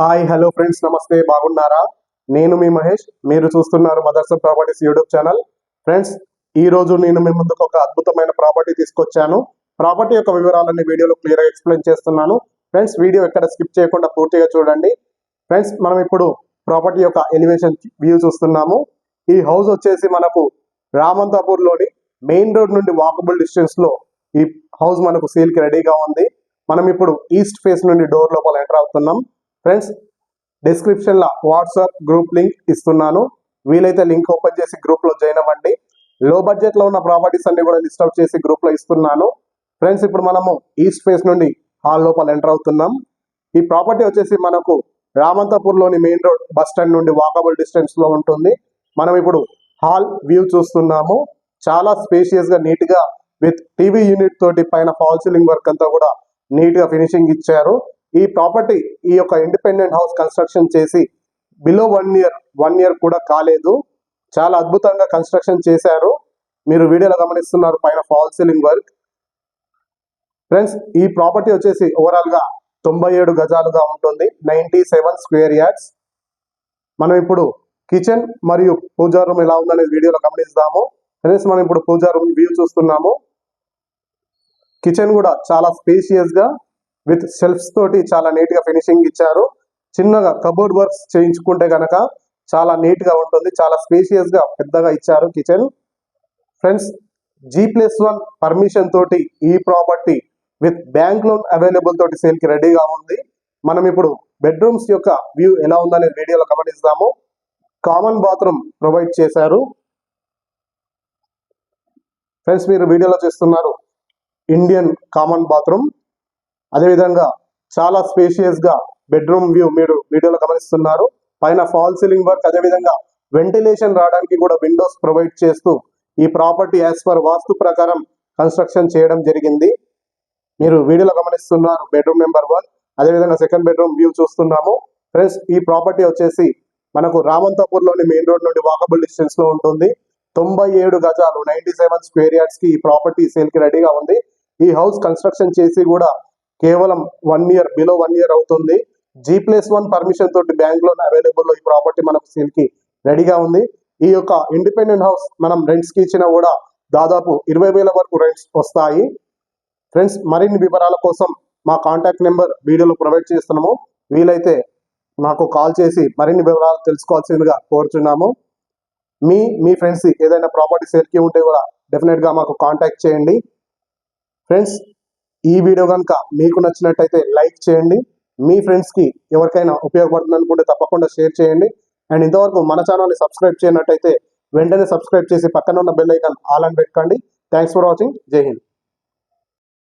Hi hello friends నమస్తే బాగున్నారా? నేను మీ మహేష్. మీరు చూస్తున్నారు Mothers Properties YouTube channel. Friends ఈ రోజు నేను మీ ముందుకు ఒక అద్భుతమైన ప్రాపర్టీ తీసుకొచ్చాను. ప్రాపర్టీ యొక్క వివరాలన్నీ వీడియోలో క్లియర్గా ఎక్స్ప్లెయిన్ చేస్తున్నాను. ఫ్రెండ్స్ వీడియో ఎక్కడ స్కిప్ చేయకుండా పూర్తిగా చూడండి. ఫ్రెండ్స్ మనం ఇప్పుడు ప్రాపర్టీ యొక్క ఎలివేషన్ వ్యూ చూస్తున్నాము. ఈ హౌస్ వచ్చేసి మనకు రామంతాపూర్లోని మెయిన్ రోడ్ నుండి వాకబుల్ డిస్టెన్స్లో ఈ హౌస్ మనకు సేల్కి రెడీగా ఉంది. మనం ఇప్పుడు ఈస్ట్ ఫేస్ నుండి డోర్ లోపల ఎంటర్ అవుతున్నాం. ఫ్రెండ్స్ డిస్క్రిప్షన్లో వాట్సాప్ గ్రూప్ లింక్ ఇస్తున్నాను. వీలైతే లింక్ ఓపెన్ చేసి గ్రూప్లో జాయిన్ అవ్వండి. లో బడ్జెట్లో ఉన్న ప్రాపర్టీస్ అన్ని కూడా లిస్ట్ అవుట్ చేసి గ్రూప్లో ఇస్తున్నాను. ఫ్రెండ్స్ ఇప్పుడు మనము ఈస్ట్ ఫేస్ నుండి హాల్ లోపల ఎంటర్ అవుతున్నాం. ఈ ప్రాపర్టీ వచ్చేసి మనకు రామంతపూర్లోని మెయిన్ రోడ్ బస్ స్టాండ్ నుండి వాకబుల్ డిస్టెన్స్లో ఉంటుంది. మనం ఇప్పుడు హాల్ వ్యూ చూస్తున్నాము. చాలా స్పేషియస్గా గా నీట్గా విత్ టీవీ యూనిట్ తోటి పైన ఫాల్ సీలింగ్ వర్క్ అంతా కూడా నీట్గా ఫినిషింగ్ ఇచ్చారు. ఈ ప్రాపర్టీ ఈ యొక్క ఇండిపెండెంట్ హౌస్ కన్స్ట్రక్షన్ చేసి below one year one year కూడా కాలేదు. చాలా అద్భుతంగా కన్స్ట్రక్షన్ చేశారు. మీరు వీడియోలో గమనిస్తున్నారు పైన ఫాల్ సీలింగ్ వర్క్. ఫ్రెండ్స్ ఈ ప్రాపర్టీ వచ్చేసి ఓవరాల్గా తొంభై ఏడు గజాలుగా ఉంటుంది. Ninety seven square yards. మనం ఇప్పుడు కిచెన్ మరియు పూజా రూమ్ ఎలా ఉందనేది వీడియోలో గమనిస్తాము. ఫ్రెండ్స్ మనం ఇప్పుడు పూజా రూమ్ వ్యూ చూస్తున్నాము. కిచెన్ కూడా చాలా స్పేషియస్గా విత్ షెల్ఫ్స్ తోటి చాలా నీట్గా ఫినిషింగ్ ఇచ్చారు. చిన్నగా కబోర్డ్ వర్క్స్ చేయించుకుంటే గనక చాలా నీట్గా ఉంటుంది. చాలా స్పేషియస్గా పెద్దగా ఇచ్చారు kitchen. Friends G plus one permission తోటి ఈ property with bank loan available తోటి సేల్కి రెడీగా ఉంది. మనం ఇప్పుడు బెడ్రూమ్స్ యొక్క వ్యూ ఎలా ఉందనే వీడియోలో గమనిస్తాము. కామన్ బాత్రూమ్ ప్రొవైడ్ చేశారు. ఫ్రెండ్స్ మీరు వీడియోలో చూస్తున్నారు ఇండియన్ కామన్ బాత్రూమ్. అదేవిధంగా చాలా స్పేషియస్గా బెడ్రూమ్ వ్యూ మీరు వీడియోలో గమనిస్తున్నారు. పైన ఫాల్ సీలింగ్ వర్క్ అదేవిధంగా వెంటిలేషన్ రావడానికి కూడా విండోస్ ప్రొవైడ్ చేస్తూ ఈ ప్రాపర్టీ యాజ్ పర్ వాస్తు ప్రకారం కన్స్ట్రక్షన్ చేయడం జరిగింది. మీరు వీడియోలో గమనిస్తున్నారు బెడ్రూమ్ నెంబర్ వన్ అదేవిధంగా సెకండ్ బెడ్రూమ్ వ్యూ చూస్తున్నాము. ఫ్రెండ్స్ ఈ ప్రాపర్టీ వచ్చేసి మనకు రామంతపూర్లోని మెయిన్ రోడ్ నుండి వాకబుల్ డిస్టెన్స్లో ఉంటుంది. తొంభై ఏడు గజాలు నైన్టీ సెవెన్ స్క్వేర్ యార్డ్స్కి ఈ ప్రాపర్టీ సేల్కి రెడీగా ఉంది. ఈ హౌస్ కన్స్ట్రక్షన్ చేసి కూడా కేవలం one year below one year అవుతుంది. జీ ప్లస్ వన్ పర్మిషన్ తోటి బ్యాంక్ లోన్ అవైలబుల్ ఈ ప్రాపర్టీ మనకు సేల్కి రెడీగా ఉంది. ఈ యొక్క ఇండిపెండెంట్ హౌస్ మనం రెంట్స్కి ఇచ్చినా కూడా దాదాపు ఇరవై వేల వరకు రెంట్స్ వస్తాయి. ఫ్రెండ్స్ మరిన్ని వివరాల కోసం మా కాంటాక్ట్ నెంబర్ వీడియోలో ప్రొవైడ్ చేస్తున్నాము. వీలైతే నాకు కాల్ చేసి మరిన్ని వివరాలు తెలుసుకోవాల్సిందిగా కోరుచున్నాము. మీ మీ ఫ్రెండ్స్ ఏదైనా ప్రాపర్టీ సేల్కి ఉంటే కూడా డెఫినెట్గా మాకు కాంటాక్ట్ చేయండి. ఫ్రెండ్స్ ఈ వీడియో కనుక మీకు నచ్చినట్టయితే లైక్ చేయండి. మీ ఫ్రెండ్స్కి ఎవరికైనా ఉపయోగపడుతుంది అనుకుంటే తప్పకుండా షేర్ చేయండి. అండ్ ఇంతవరకు మన ఛానల్ని సబ్స్క్రైబ్ చేయనట్టయితే వెంటనే సబ్స్క్రైబ్ చేసి పక్కన ఉన్న బెల్ ఐకాన్ ఆల్ అని పెట్టుకోండి. థ్యాంక్స్ ఫర్ వాచింగ్ జై హింద్